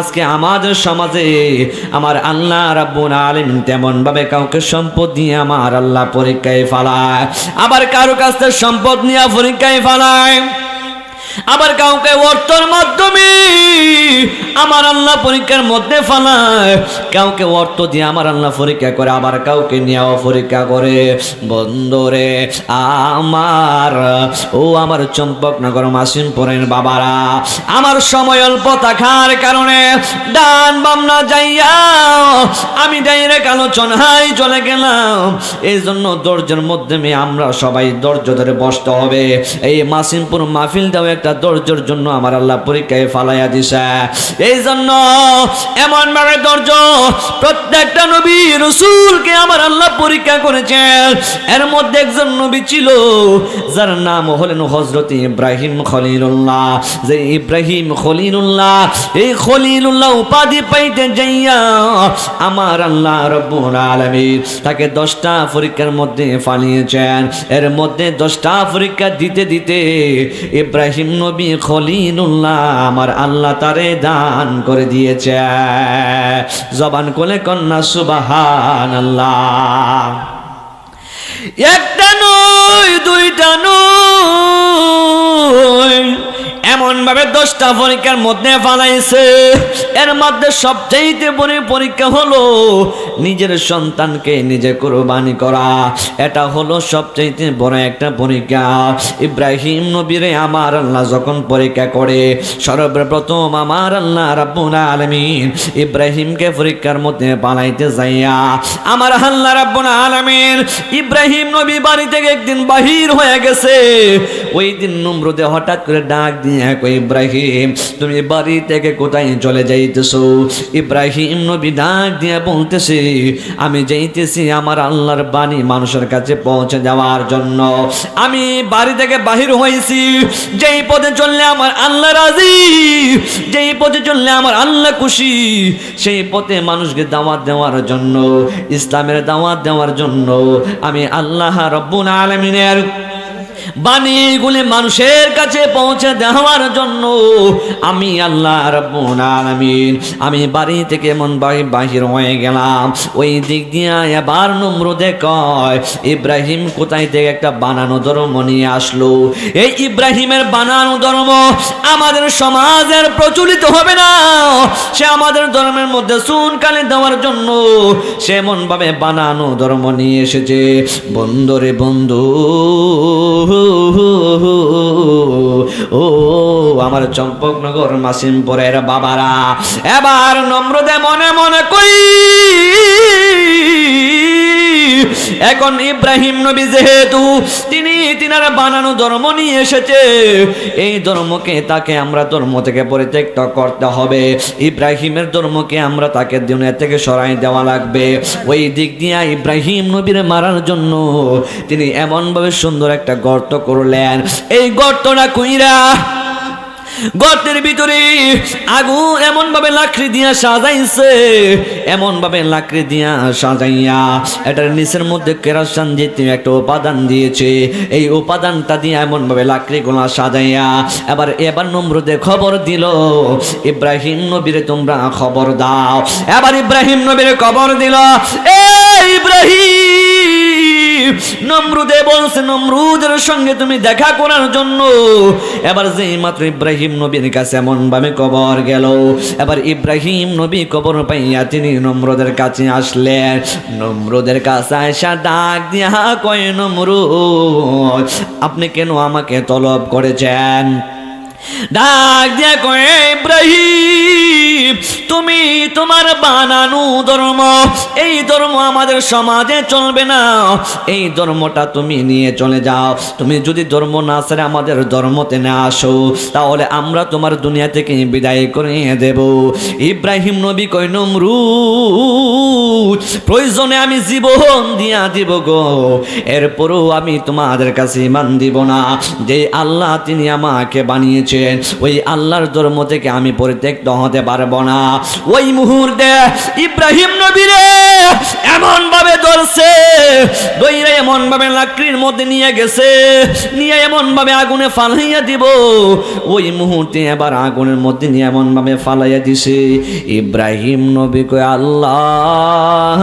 আজকে আমাদের সমাজে আমার আল্লাহ রাব্বুল আলামিন তেমন ভাবে কাউকে সম্পদ দিয়ে আমার আল্লাহ পরীক্ষায় ফালায়, আবার কারও কাছ থেকে সম্পদ নিয়ে পরীক্ষায় ফালায়। আবার কাউকে অর্থর মাধ্যমে আমার আল্লাহ পরীক্ষার মধ্যে ফালায়। কাউকে অর্থ দিয়ে আমার আল্লাহ পরীক্ষা করে, আবার কাউকে নিয়েও পরীক্ষা করে। বন্ধরে, আমার, ও আমার চম্পকনগর মাসিমপুরের বাবারা, আমার সময় অল্প থাকার কারণে ডান বামনা যাইয়া, আমি ডাইরেক্ট আলোচনায় চলে গেলাম। এই জন্য ধৈর্যের মাধ্যমে আমরা সবাই ধৈর্য ধরে বসতে হবে। এই মাসিমপুর মাহফিল মাহফিলটাও একটা ধৈর্যের জন্য আমার আল্লাহ পরীক্ষায় ফালাইয়া দিছে। এই জন্য এমন ভাবে ধৈর্য প্রত্যেকটা নবী রসুলকে আমার আল্লাহ পরীক্ষা করেছেন এর মধ্যে একজন নবী ছিল, যার নাম হলেন হজরত ইব্রাহিম খলিলুল্লাহ। যে ইব্রাহিম খলিলুল্লাহ, এই খলিলুল্লাহ উপাধি পাইতে যাইয়া আমার আল্লাহ রব্বুল আলামিন তাকে দশটা পরীক্ষার মধ্যে ফালিয়েছেন। এর মধ্যে দশটা পরীক্ষা দিতে দিতে ইব্রাহিম নবী খলিলুল্লাহ আমার আল্লাহ তারে দান করে দিয়েছে। জবান কোলে কন্যা সুবাহান আল্লাহ একটা নয়, দুইটা নয়। এমন ভাবে দশটা পরীক্ষার মধ্যে ফালাইছে। এর মধ্যে সবচেয়ে বড় পরীক্ষা হলো নিজের সন্তানকে নিজে কোরবানি করা। এটা হলো সবচাইতে বড় একটা পরীক্ষা। ইব্রাহিম নবীরে আমার আল্লাহ যখন পরীক্ষা করে, সর্বপ্রথম আমার আল্লাহ রাব্বুল আলামিন ইব্রাহিমকে পরীক্ষার মধ্যে পালাইতে যাইয়া, আমার আল্লাহ রাব্বুল আলামিন ইব্রাহিম নবী বাড়ি থেকে একদিন বাহির হয়ে গেছে। ওই দিন নমরুদে হঠাৎ করে ডাক দিয়ে ইব্রাহিম, তুমি বাড়ি থেকে কোথায় চলে যাইতেছো? ইব্রাহিম নবী ডাক দিয়ে বলতেছে আমি যাইতেছি আমার আল্লাহর বাণী মানুষের কাছে পৌঁছে যাওয়ার জন্য। আমি বাড়ি থেকে বাহির হয়েছি। যেই পথে চললে আমার আল্লাহ রাজি, যেই পথে চললে আমার আল্লাহ খুশি, সেই পথে মানুষকে দাওয়াত দেওয়ার জন্য, ইসলামের দাওয়াত দেওয়ার জন্য আমি আল্লাহ রব্বুল আলমিনের বাণীগুলি মানুষের কাছে পৌঁছে দেওয়ার জন্য আমি আল্লাহ রব্বুল আলামিন, আমি বাড়ি থেকে মন বাড়ি বাহির হয়ে গেলাম। ওই দিক দিয়ে এবার নমরুদে কয়, ইব্রাহিম কোথায় থেকে একটা বানানো ধর্ম নিয়ে আসলো? এই ইব্রাহিমের বানানো ধর্ম আমাদের সমাজের প্রচলিত হবে না। সে আমাদের ধর্মের মধ্যে সুনকালে দেওয়ার জন্য সে এমনভাবে বানানো ধর্ম নিয়ে এসেছে। বন্ধুরে বন্ধু ও আমার চম্পকনগর মাসিমপুরের বাবারা। এবার নম্রদে মনে মনে কই এখন ইব্রাহিম নবী যেহেতু তিনি তিনার বানানো ধর্ম নিয়ে এসেছে, এই ধর্মকে তাকে আমরা ধর্ম থেকে পরিত্যক্ত করতে হবে। ইব্রাহিমের ধর্মকে আমরা তাকে দুনিয়া থেকে সরাই দেওয়া লাগবে। ওই দিক দিয়ে ইব্রাহিম নবীর মারার জন্য তিনি এমনভাবে সুন্দর একটা গর্ত করলেন। এই গর্তটা কুইরা গর্তের ভিতরে আগুন এমন ভাবে লাকড়ি দিয়া সাজাইছে এমন ভাবে লাকড়ি দিয়া সাজাইয়া এটার নিচের মধ্যে কেরাসান জাতীয় একটা উপাদান দিয়েছে। এই উপাদানটা দিয়ে এমন ভাবে লাকড়ি গুলা সাজাইয়া এবার এবার নম্রদে খবর দিল, ইব্রাহিম নবীরে তোমরা খবর দাও। এবার ইব্রাহিম নবীরে খবর দিল, এ ইব্রাহিম নমরুদে বলছে, নমরুদের সঙ্গে তুমি দেখা করার জন্য। এবার যে মাত্র ইব্রাহিম নবীর কাছে এমন ভাবে কবর গেল। এবার ইব্রাহিম নবী কবর পাইয়া তিনি নমরুদের কাছে আসলেন। নমরুদের কাছে আসা ডাক দিয়া কয়, নমরুদ, আপনি কেন আমাকে তলব করেছেন? ডাক দিয়া কয় ইব্রাহিম তুমি তোমার বানানো ধর্ম। এই ধর্ম আমাদের সমাজে চলবে না। এই ধর্মটা তুমি নিয়ে চলে যাও। তুমি যদি ধর্ম না ছেড়ে আমাদের ধর্মতে না আসো, তাহলে আমরা তোমার দুনিয়া থেকে বিদায় করে দেব। ইব্রাহিম নবী কই নমরুদ, প্রয়োজনে আমি জীবন দিয়া দিব গো। এরপরও আমি তোমাদের কাছে ইমান দিব না। যে আল্লাহ তিনি আমাকে বানিয়েছেন, ওই আল্লাহর ধর্ম থেকে আমি পরিত্যক্ত হতে পারব না। ওই মুহূর্তে ইব্রাহিম নবীরে এমন ভাবে ধরছে, দইরা এমন ভাবে লাকড়ির মধ্যে নিয়ে গেছে, নিয়ে এমন ভাবে আগুনে ফালাইয়া দিব। ওই মুহূর্তে এবার আগুনের মধ্যে নিয়ে এমন ভাবে ফালাইয়া দিছে, ইব্রাহিম নবী কয়, আল্লাহ,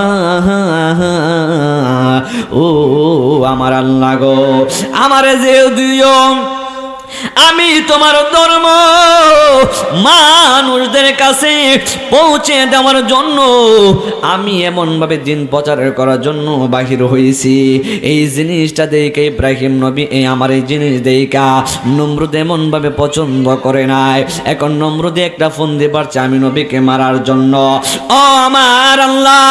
ও আমার আল্লাহ গো, আমারে যে দিও আমি তোমার ধর্ম মানুষদের কাছে পৌঁছে দেওয়ার জন্য আমি এমনভাবে দিন প্রচার করার জন্য বাহির হয়েছি। এই জিনিসটা দেখে ইব্রাহিম নবী, এই আমার এই জিনিস দেখা নমরুদ এমনভাবে পছন্দ করে নাই। এখন নমরুদে একটা ফোন দিয়ে পারছে আমি নবীকে মারার জন্য। ও আমার আল্লাহ,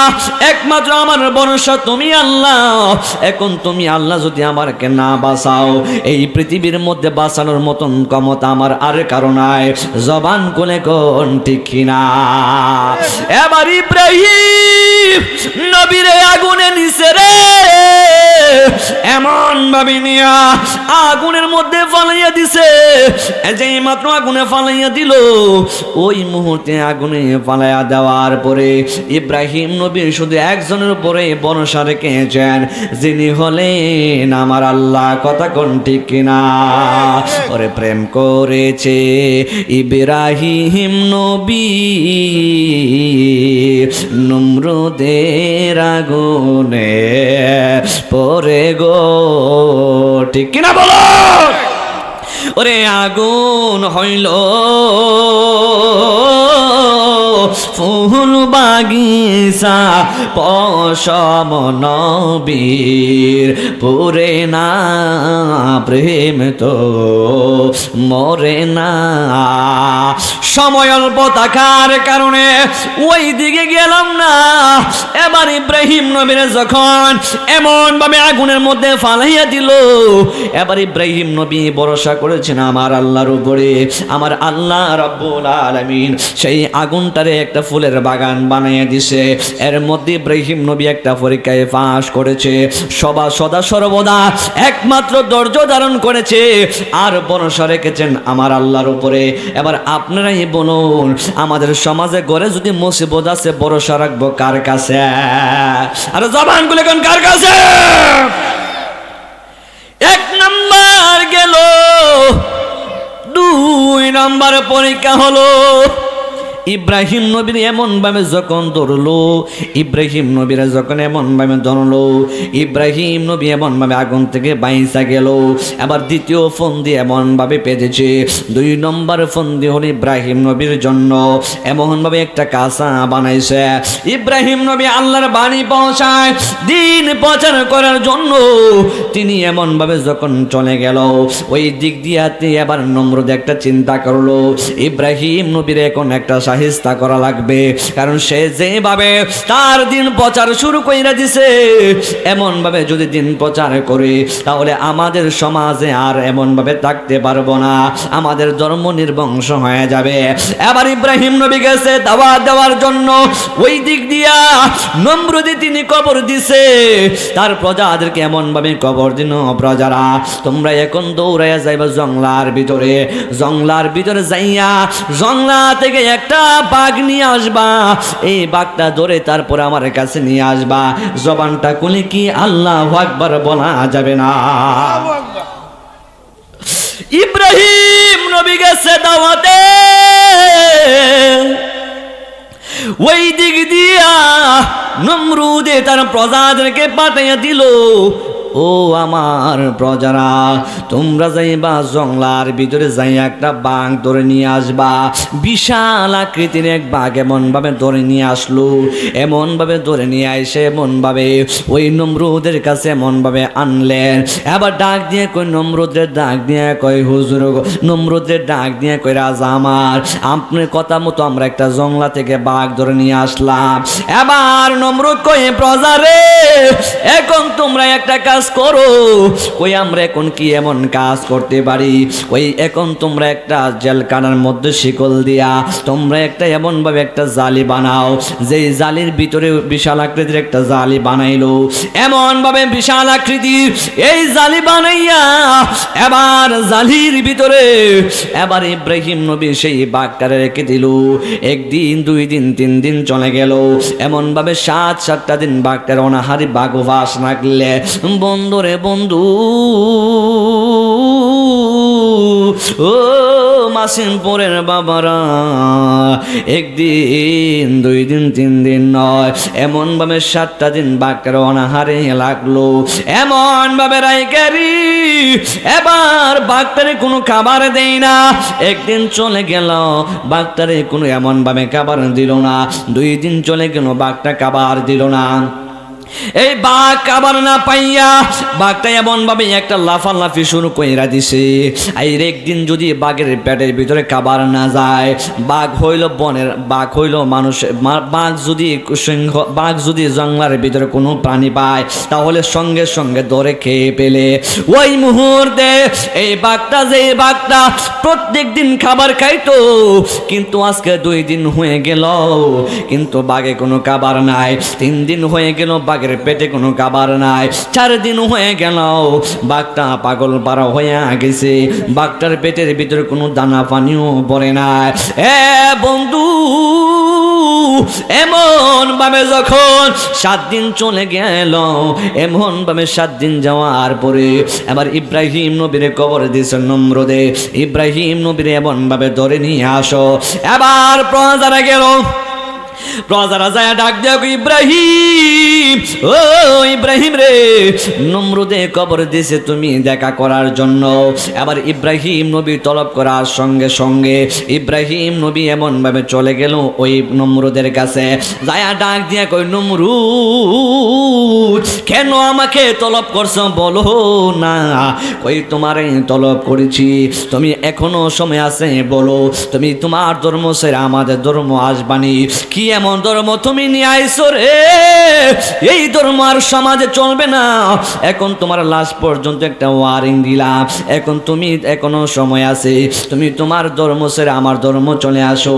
একমাত্র আমার ভরসা, তুমি আল্লাহ। এখন তুমি আল্লাহ যদি আমাকে না বাঁচাও, এই পৃথিবীর মধ্যে বাঁচানোর মতন ক্ষমতা আমার আর কারও নাই। জবান কোনে কোন ঠিক কিনা? এবার ইব্রাহিম নবীরে আগুনে নিছে রে। এমন ভাবে নিয়া আগুনের মধ্যে ফালাইয়া দিছে। যে মাত্র আগুনে ফালাইয়া দিল, ওই মুহূর্তে আগুনে ফালাইয়া দেওয়ার পরে ইব্রাহিম নবী শুধু একজনের উপরে ভরসা রেখেছেন, যিনি হলেন আমার আল্লাহ। কথা কোন ঠিক কিনা? ওরে প্রেম করেছে ইব্রাহিম নবী নমরুদের আগুনে পরে গো। ঠিক কিনা বলো? ওরে আগুন হইল। ফুল বাগিচা পশম নবীর, পুরে না প্রেম তো, মরে না। সময় অল্প থাকার কারণে ওই দিকে গেলাম না। এবার ইব্রাহিম নবীর যখন এমন ভাবে আগুনের মধ্যে ফালাইয়া দিল, এবার ইব্রাহিম নবী ভরসা করেছেন আমার আল্লাহর উপরে, আমার আল্লাহ রব্বুল আলামিন সেই আগুনটারে একটা ফুলের বাগান বানিয়ে দিছে। এর মধ্যে ইব্রাহিম নবী একটা পরীক্ষায় পাশ করেছে। সবা সদা সর্বদা একমাত্র ধৈর্য ধারণ করেছে। আর ভরসা রেখেছেন, আমার আল্লাহর উপরে। এবার আপনারাই বলুন, আমাদের সমাজে গড়ে যদি মুসিবত আছে, ভরসা রাখব কার কাছে? আর জবানগুলো এখন কার কাছে? এক নাম্বার গেল দুই নাম্বার পরীক্ষা হলো। ইব্রাহিম নবীর এমন ভাবে যখন ধরলো, ইব্রাহিম নবীরা যখন এমন ভাবে ধরলো, ইব্রাহিম নবী এমন ভাবে আগুন থেকে বাইসা গেল। আবার দ্বিতীয় ফোন দিয়ে এমন ভাবে পেতেছে দুই নম্বর ফোন দিয়ে হলো ইব্রাহিম নবীর জন্য। এমন ভাবে একটা কাঁচা বানাইছে। ইব্রাহিম নবী আল্লাহর বাণী পৌঁছায়, দিন প্রচার করার জন্য তিনি এমন ভাবে যখন চলে গেল, ওই দিক দিয়াতে এবার নম্রদ একটা চিন্তা করল। ইব্রাহিম নবীর এখন একটা সাহিস্তা করা লাগবে। কারণ সে যেভাবে তার দিন প্রচার শুরু কইরা দিছে এমন ভাবে যদি দিন প্রচার করে, তাহলে আমাদের সমাজে আর এমন ভাবে থাকতে পারব না। আমাদের ধর্ম নির্বংশ হয়ে যাবে। এবার ইব্রাহিম নবী গেছে দাওয়া দেওয়ার জন্য। ওই দিক দিয়া নম্রদি তিনি কবর দিছে। তার প্রজাদেরকে এমন ভাবে কবর দিন প্রজারা, তোমরা এখন দৌড়াইয়া যাইবা জংলার ভিতরে। জংলার ভিতরে যাইয়া জংলা থেকে একটা বাঘ নিয়ে আসবা। এই বাঘটা ধরে তারপরে আমার কাছে নিয়ে আসবা। জবানটা কুলি কি আল্লাহ আকবার বলা যাবে না। ইব্রাহিম নবী গেছে দাওয়াতে। ওই দিক দিয়া নমরুদে তার প্রজাদেরকে পাঠাইয়া দিল। ও আমার প্রজারা, তোমরা যাইবা জংলার ভিতরে যাই একটা বাঘ ধরে নিয়ে আসবা। বিশাল আকৃতির এক বাঘ এমন ভাবে ধরে নিয়ে আসলো এমন ভাবে ধরে নিয়ে আইসে এমন ভাবে ওই নমরুদের কাছে এমন ভাবে আনলেন। এবার ডাক দিয়ে কই নম্রদের ডাক দিয়ে কই হুজুর নম্রদের ডাক দিয়ে কই রাজা আমার, আপনার কথা মতো আমরা একটা জংলা থেকে বাঘ ধরে নিয়ে আসলাম। এবার নমরুদ কই প্রজারে এখন তোমরা একটা কাজ করো। কই, আমরা এখন কি এমন কাজ করতে পারি? ওই এখন তোমরা একটা জেলখানার মধ্যে শিকল দিয়া তোমরা একটা এমন ভাবে একটা জালি বানাও জালির ভিতরে বিশাল আকৃতির একটা জালি বানাইলো। এমন ভাবে বিশাল এই জালি বানাইয়া এবার জালির ভিতরে এবার ইব্রাহিম নবী সেই রেখে দিল। একদিন, দুই দিন, তিন দিন চলে গেল। এমন ভাবে সাত, সাতটা দিন বাঘটার অনাহারি বাঘ ভাস রাখলে। বন্ধুরে বন্ধু। ও মাসিমপুরের বাবারা, একদিন দুই দিন তিন দিন নয় এমন ভাবে সাতটা দিন বাঘটার অনাহারে লাগল। এমন ভাবে রাইকারি এবার বাঘটারে কোনো খাবার দেই না। একদিন চলে গেল বাঘটারে কোনো এমন ভাবে খাবার দিল না। দুই দিন চলে গেল বাঘটা খাবার দিল না। এই বাঘ আবার না পাইয়া, বাঘটা এমন ভাবে একটা লাফালাফি শুরু কইরা দিছে। আর একদিন যদি বাঘের পেটের ভিতরে খাবার না যায়, বাঘ হইল বনের, বাঘ হইল মানুষের বাঘ যদি সিংহ, বাঘ যদি জঙ্গলার ভিতরে কোনো প্রাণী পায়, তাহলে সঙ্গে সঙ্গে ধরে খেয়ে পেলে ওই মুহূর্তে এই বাঘটা যে বাঘটা প্রত্যেক দিন খাবার খাইতো, কিন্তু আজকে দুই দিন হয়ে গেল, কিন্তু বাঘে কোনো খাবার নাই। তিন দিন হয়ে গেল বাঘের পেটে কোনো খাবার নাই। চার দিন হয়ে গেল বাঘটা পাগল পারা হয়ে গেছে। বাঘটার পেটের ভিতরে কোনো দানা পানিও পড়ে নাই। এ বন্ধু, এমন ভাবে যখন সাত দিন চলে গেল, এমন ভাবে সাত দিন যাওয়ার পরে এবার ইব্রাহিম নবীরে কবর দিয়েছে নম্রদে। ইব্রাহিম নবীরে এমন ভাবে ধরে নিয়ে আসো। এবার প্রজারা গেল। প্রজারা যায় ডাক দেখ ইব্রাহিম! ও ইব্রাহিম রে, নমরুদে কবর দিছে তুমি দেখা করার জন্য। আবার ইব্রাহিম নবী তলব করার সঙ্গে সঙ্গে ইব্রাহিম নবী এমন ভাবে চলে গেল ওই নমরুদের কাছে। যায়া ডাক দিয়া কই নমরুদ, কেন আমাকে তলব করছ বলো না? কই তোমারে তলব করেছি। তুমি এখনও সময় আছে, বলো। তুমি তোমার ধর্ম সেরা, আমাদের ধর্ম আসবানি। কি এমন ধর্ম তুমি নিয়ে আইসো রে? এই ধর্ম আর সমাজে চলবে না। এখন তোমার লাশ পর্যন্ত একটা ওয়ারিং দিলাম এখন তুমি এখনও সময় আছে। তুমি তোমার ধর্ম সেরে আমার ধর্ম চলে আসো।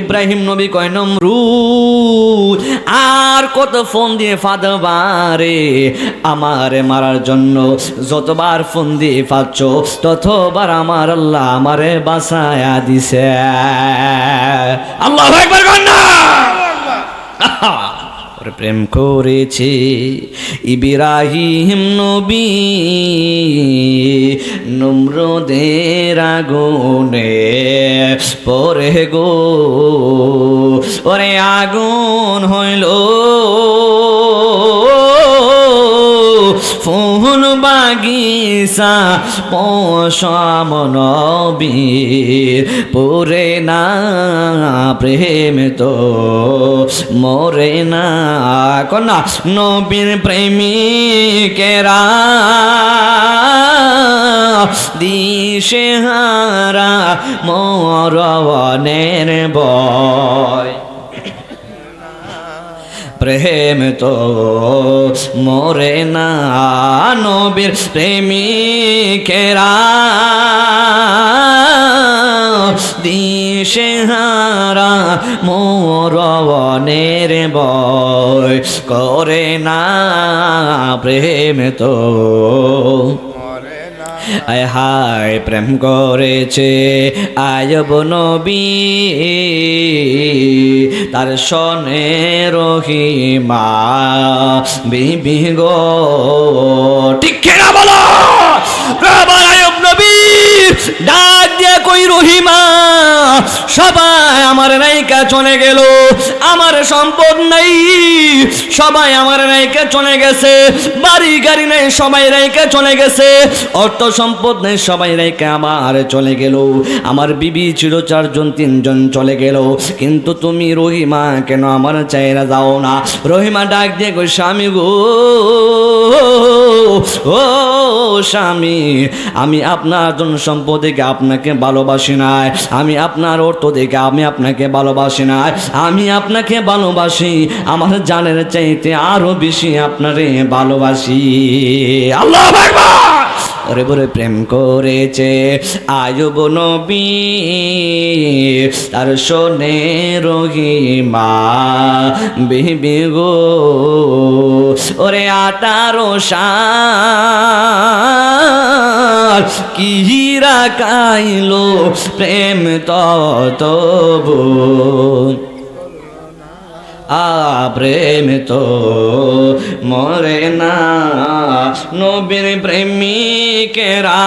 ইব্রাহিম নবী কয় নমরুদ আর কত ফোন দিয়ে ফাদবারে আমারে মারার জন্য যতবার ফোন দিয়ে পাচ্ছ ততবার আমার আল্লাহ আমারে বাসায়া দিছে। আল্লাহ একবার ওরে প্রেম করেছে। ইবিরাহিম নবী নম্রদের আগুনে পরে গো। ওরে আগুন হইল ফুল বাগিচা পশম নবীর। পুরে না প্রেম তো, মরে না কন্যা নবীর প্রেমিকেরা। দিশে হারা মরনের বয় প্রেম তো মরে না নবীর প্রেমিকেরা। দিশে হারা মোরনের বয় করে না প্রেম তো। আয় হায় প্রেম করেছে আয়ব নবী। তার সনে রহিমা, বিবি গো। ঠিক কেনা বলো? আয়ব নবী, ডাক দিয়ে কই রহিমা? সবাই আমার নায়িকা চলে গেল, আমার সম্পদ নাই। সবাই আমার নায়িকা চলে গেছে। বাড়ি গাড়ি নেই, সবাই রাইকা চলে গেছে। অর্থ সম্পদ নেই, সবাই রাইকা আমার চলে গেল। আমার বিবি ছিল চারজন, তিনজন চলে গেল। কিন্তু তুমি রহিমা, কেন আমার চাইরা যাও না? রহিমা ডাক দিয়ে গো স্বামী গো, ও স্বামী, আমি আপনার জন সম্পদে আপনাকে আপনাকে ভালোবাসি নাই। আমি আপনার অর্থ দেখে আমি আপনাকে ভালোবাসি নাই। আমি আপনাকে ভালোবাসি। আমার জানের চাইতে আরও বেশি আপনারে ভালোবাসি। আল্লাহ ওরে বলে প্রেম করেছে আয়ুব নবী, তার শোনে রহিমা। বিবি গো, ওরে আঠারো সাল কি রাখাইলো প্রেম আ প্রেম তো মরে না। নবীর প্রেমিকেরা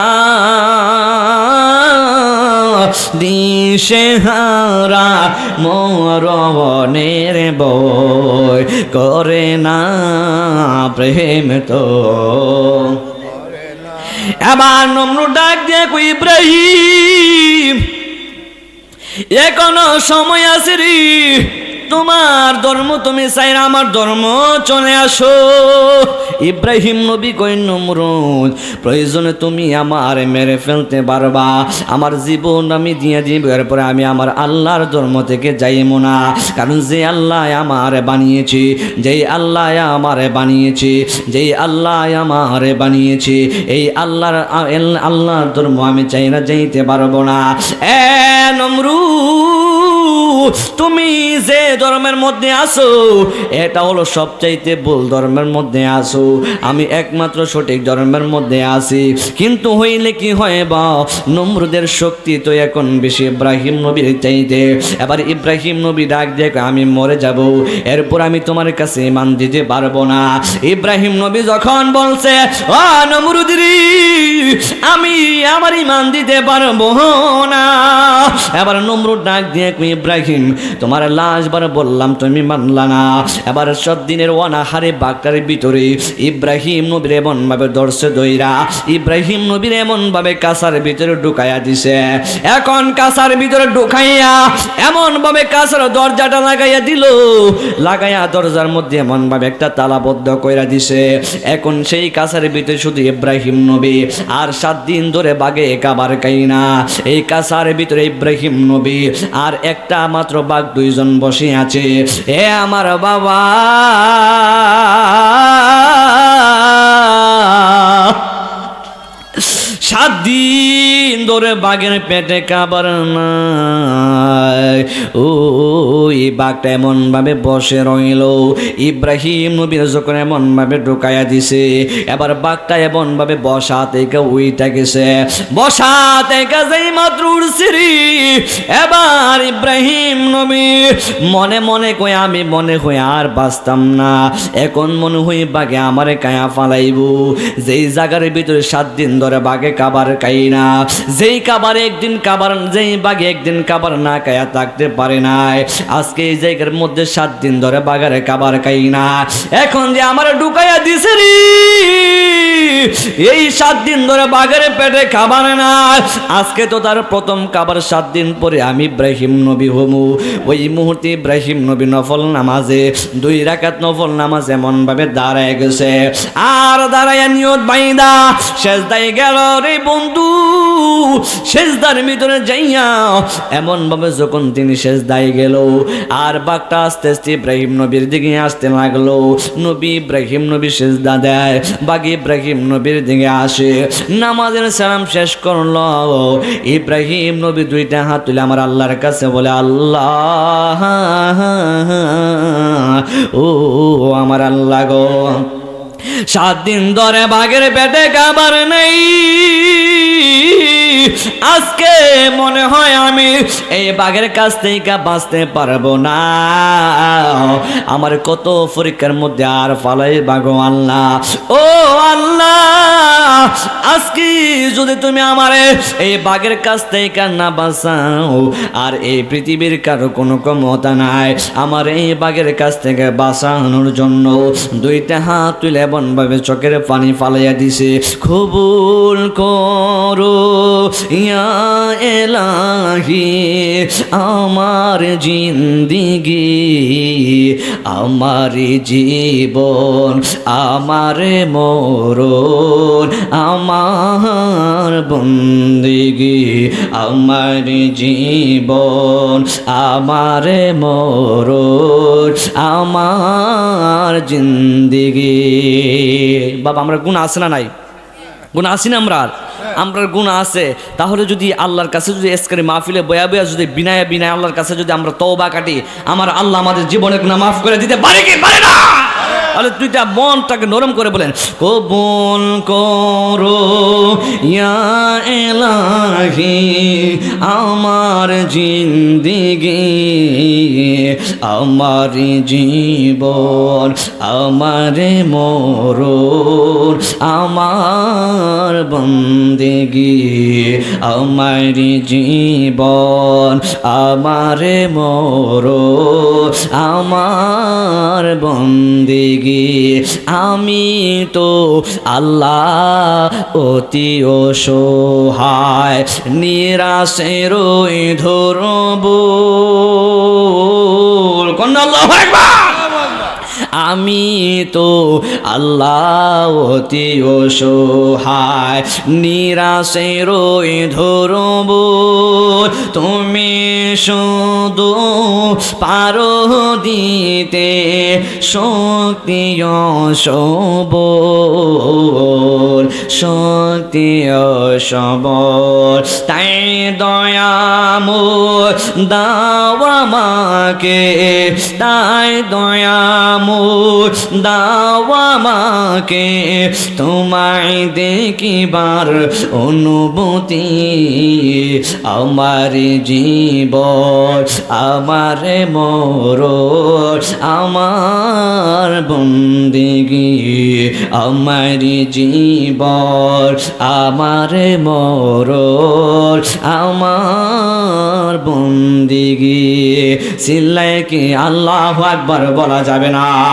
দিশে হারা মরণের বই করে না। প্রেম তো এবার নম্র ডাক দিয়ে কই, ইব্রাহিম, এখনও সময় আছে রে। তোমার ধর্ম তুমি চাইরা আমার ধর্ম চলে আসো। ইব্রাহিম নবী কই নমরুদ, প্রয়োজনে তুমি আমার মেরে ফেলতে পারবা। আমার জীবন আমি দিয়ে দিব, এরপরে আমি আমার আল্লাহর ধর্ম থেকে যাইমো না। কারণ যে আল্লাহ আমার বানিয়েছে, যেই আল্লাহ আমার বানিয়েছে, যেই আল্লাহ আমার বানিয়েছে, এই আল্লাহর আল্লাহর ধর্ম আমি চাই না যাইতে পারব না। এ নমরু তুমি যে ধর্মের মধ্যে আসো এটা হলো সবচাইতে ভুল ধর্মের মধ্যে আসো আমি একমাত্র সঠিক ধর্মের মধ্যে আছি। কিন্তু হইলে কি হয় বা? নমরুদের শক্তি তো এখন বেশি ইব্রাহিম নবীর চাইতে। এবার ইব্রাহিম নবী ডাক দেখ আমি মরে যাব। এরপর আমি তোমার কাছে ইমান দিতে পারব না। ইব্রাহিম নবী যখন বলছে ও নমরুদিরি আমি আমার ইমান দিতে পারব না। এবার নমরুদ ডাক দিয়ে কই, ইব্রাহিম, তোমার লাশ বার বললাম, তুমি মানলা না। এবার সব দিনের অনাহারে বাগটার ভিতরে ইব্রাহিম নবীর এমন ভাবে দর্শে দইরা। ইব্রাহিম নবীর এমন ভাবে কাসার ভিতরে ঢুকাইয়া দিছে। এখন কাসার ভিতরে ঢুকাইয়া এমন ভাবে কাসার দরজাটা লাগাইয়া দিল। লাগাইয়া দরজার মধ্যে এমন ভাবে একটা তালাবদ্ধ কইরা দিছে। এখন সেই কাসার ভিতরে শুধু ইব্রাহিম নবী, আর সাত দিন ধরে বাগে কাবার কাইনা। এই কাসার ভিতরে ইব্রাহিম নবী, আর একটা মাত্র বাঘ দুইজন বসে আছে। এ আমার বাবা। সাত দিন ধরে বাঘের পেটে কাবার নাই। ও, এই বাঘটা এমন ভাবে বসে রইল। ইব্রাহিম নবীর যখন এমন ভাবে ঢুকাইয়া দিছে, এবার বাঘটা এমন ভাবে বসা থেকে উইটা গেছে। বসা থেকে যেই মাত্র উড়ছে এবার ইব্রাহিম নবী মনে মনে কই আমি মনে হই আর বাঁচতাম না। এখন মনে হই বাঘে আমারে কায়া ফালাইব। যেই জায়গার ভিতরে সাত দিন ধরে বাঘে কাবার খাই না যেই কাবার একদিন কাবার, যেই বাঘে একদিন কাবার না খায়া থাকতে পারে নাই। আজকে এই জায়গার মধ্যে সাত দিন ধরে বাঘারে কাবার খাই না এখন যে আমার ঢুকাইয়া দিছে রে, এই সাত দিন ধরে বাঘের পেটে খাবার না আজকে তো তার প্রথম খাবার সাত দিন পরে আমি ইব্রাহিম নবী হমু। ওই মুহূর্তে ইব্রাহিম নবী নফল নামাজে, দুই রাকাত নফল নামাজ এমন ভাবে দাঁড়ায় গেছে। আর দাঁড়ায় নিয়ত বাইদা শেষ দায় গেল রে বন্ধু শেষদার ভিতরে যাইয়া এমন ভাবে যখন তিনি শেষ দায় গেল, আর বাঘটা আস্তে আস্তে ইব্রাহিম নবীর দিকে আসতে লাগল। নবী ইব্রাহিম নবী শেষদা দেয়, বাঘ ইব্রাহিম নবীর দিকে আসে, নামাজের সালাম শেষ করল। ইব্রাহিম নবী দুইটা হাত তুলে আমার আল্লাহর কাছে বলে, আল্লাহ ও, আমার আল্লাহ গো। সাত দিন ধরে বাঘের পেটে খাবার নেই। আজকে মনে হয় আমি এই বাঘের কাছ থেকে বাঁচতে পারব না। আমার কত পরীক্ষার মধ্যে আর ফালাই বাঘো আল্লাহ। ও আল্লাহ, আজকে যদি তুমি আমারে এই বাঘের কাছ থেকে না বাঁচাও, আর এই পৃথিবীর কারও কোনো ক্ষমতা নাই, আমার এই বাঘের কাছ থেকে বাঁচানোর জন্য দুইটা হাত তুলে এমন ভাবে চোখের পানি ফালাইয়া দিছে, কবুল করো। ইয়া এলাহি, আমার জিন্দিগি, আমার জীবন, আমার মরণ, আমার বন্দিগি, আমার জীবন, আমার মরণ, আমার জিন্দিগি। বাবা, আমরা গুণ আছে না নাই? গুণ আসি না আমরা? আমরা গুণ আছে, তাহলে যদি আল্লাহর কাছে যদি এসকারি মাহফিলে বয়া বয়া যদি বিনায় বিনায় আল্লাহর কাছে যদি আমরা তওবা কাটি, আমার আল্লাহ আমাদের জীবনে গুণা মাফ করে দিতে পারে কি? পারে না! তাহলে দুইটা মনটাকে নরম করে বলেন, কবুল করো ইয়া এলাহি আমার জিন্দিগি আমার জীবন, আমার মরণ, আমার বন্দেগি আমার জীবন, আমার মরণ, আমার বন্দেগি। আমি তো আল্লাহ অতি অসহায় নিরাশের ধরব। কোন আল্লাহ আমি তো আল্লাহ অতি অসহায় নিরাশের ধরব। তুমি শুধু পারো দিতে, শক্তি সবল শক্তি সবল তাই দয়ামো দাও আমাকে, তাই দয়ামো দাও আমাকে তোমায় দেখিবার অনুভূতি। আমার জীবন, আমার মর আমার বন্দিগি, আমার জীবন, আমার মর আমার বন্দিগি। চিল্লায় কি আল্লাহ একবার বলা যাবে না।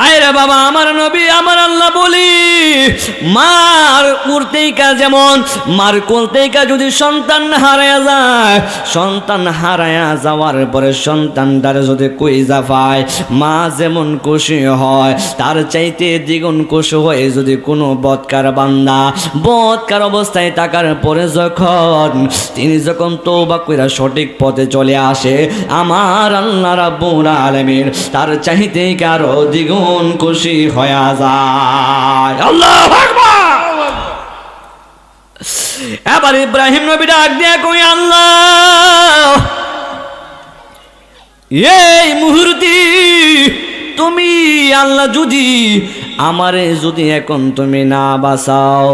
আয়রে বাবা, আমার নবী, আমার আল্লাহ বলি। মার উড়তেইকা যেমন, মার কোলতেইকা যদি সন্তান হারায়া যায়, সন্তান হারায়া যাওয়ার পরে সন্তানটার যদি কইজা পায়, মা যেমন খুশি হয়, তার চাইতে দ্বিগুণ খুশি হয়ে যদি কোনো বৎকার বান্দা বৎকার অবস্থায় থাকার পরে যখন তিনি যখন তৌবা কইরা সঠিক পথে চলে আসে, আমার আল্লাহ রাব্বুল আলামিন তার চাইতে কারও দ্বিগুণ খুশি হয়ে যায়। আল্লাহ এবার ইব্রাহিম নবী ডাক দিয়ে কই আল্লাহ এই মুহূর্তে তুমি আল্লাহ যদি আমারে যদি এখন তুমি না বাঁচাও,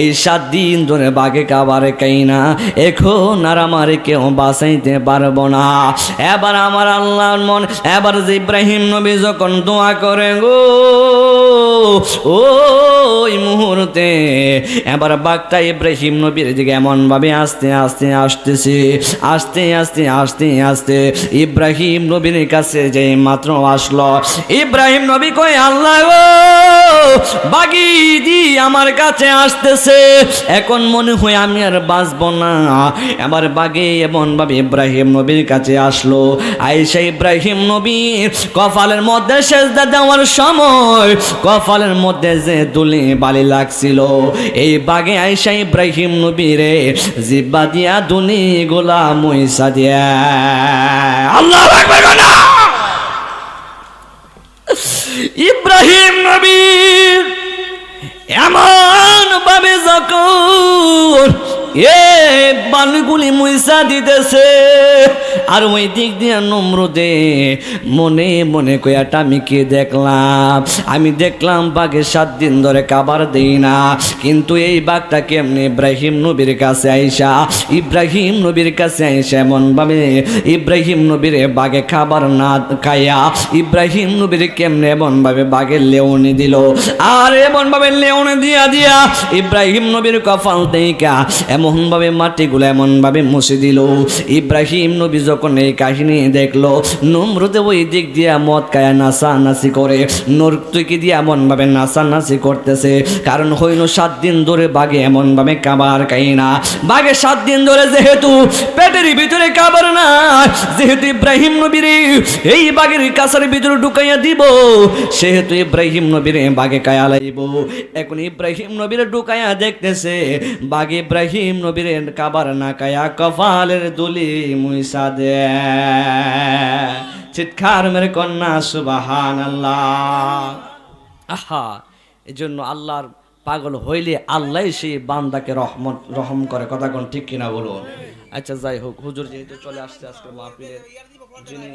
এই সাত দিন ধরে বাঘে কাবারে কাই না এখন আর আমার কেউ বাঁচাইতে পারব না। এবার আমার আল্লাহর মন, এবার যে ইব্রাহিম নবী যখন দোয়া করে গো, ওই মুহূর্তে এবার বাঘটা ইব্রাহিম নবীর দিকে এমনভাবে আস্তে আস্তে, আসতেছে, আস্তে আস্তে আস্তে আস্তে ইব্রাহিম নবীর কাছে যে মাত্র আসলো ইব্রাহিম নবী কই আল্লাহ বাগি দি আমার কাছে আসতেছে। এখন মনে হয় আমি আর বাঁচবো না। এবার বাগে এমন ভাবে ইব্রাহিম নবীর কাছে আসলো। আইসা ইব্রাহিম নবীর কপালের মধ্যে সেজদা দেওয়ার সময় কপালের মধ্যে যে দুলি বালি লাগছিল, এই বাগে আইসা ইব্রাহিম নবীরে জিব্বা দিয়া দুনি গোলা মইসা দিয়া। আল্লাহ আকবার না ইব্রাহিম নবী এমন ভাবে যখন এ বালুগুলি মুইসা দিতেছে। আর ওই দিক দিয়ে নম্রদে মনে মনে কয়াটা আমি কে দেখলাম? আমি দেখলাম বাঘে সাত দিন ধরে খাবার দেই না। কিন্তু এই বাঘটা কেমনি ইব্রাহিম নবীর কাছে আইসা? ইব্রাহিম নবীর কাছে আইসা এমন ভাবে ইব্রাহিম নবীর বাঘে খাবার না খাইয়া ইব্রাহিম নবীর কেমনে এমন ভাবে বাঘের লেউনি দিল? আর এমন ভাবে লেউনি দিয়া দিয়া ইব্রাহিম নবীর কপাল দেইকা এমন ভাবে মাটিগুলো এমন ভাবে মুছে দিল। ইব্রাহিম নবী যখন এই কাহিনী দেখল, নমরুদে ওই দিক দিয়ে মদ কায়া নাচা নাচি করে নর্তকি দিয়ে এমন ভাবে নাচা নাচি করতেছে। কারণ হইল সাত দিন ধরে বাঘে এমন ভাবে কাবার খাই না। বাঘে সাত দিন ধরে যেহেতু পেটের ভিতরে কাবার না যেহেতু ইব্রাহিম নবীর এই বাঘের কাছার ভিতরে ঢুকাইয়া দিব, সেহেতু ইব্রাহিম নবীর বাঘে কায়া লাইব। এখন ইব্রাহিম নবীর ঢুকাইয়া দেখতেছে, বাঘ ইব্রাহিম নবীর কাবার না কায়া কপালের দুলি মুইসা দে। চিৎকার মেরে কন্যা সুবাহান আল্লাহ আহা, এজন্য আল্লাহর পাগল হইলে আল্লাহ সেই বান্দাকে রহমত, রহম করে। কথা কোন ঠিক কিনা বলুন? আচ্ছা যাই হোক, হুজুর যেহেতু চলে আসছে আজকে মাহফিলের যিনি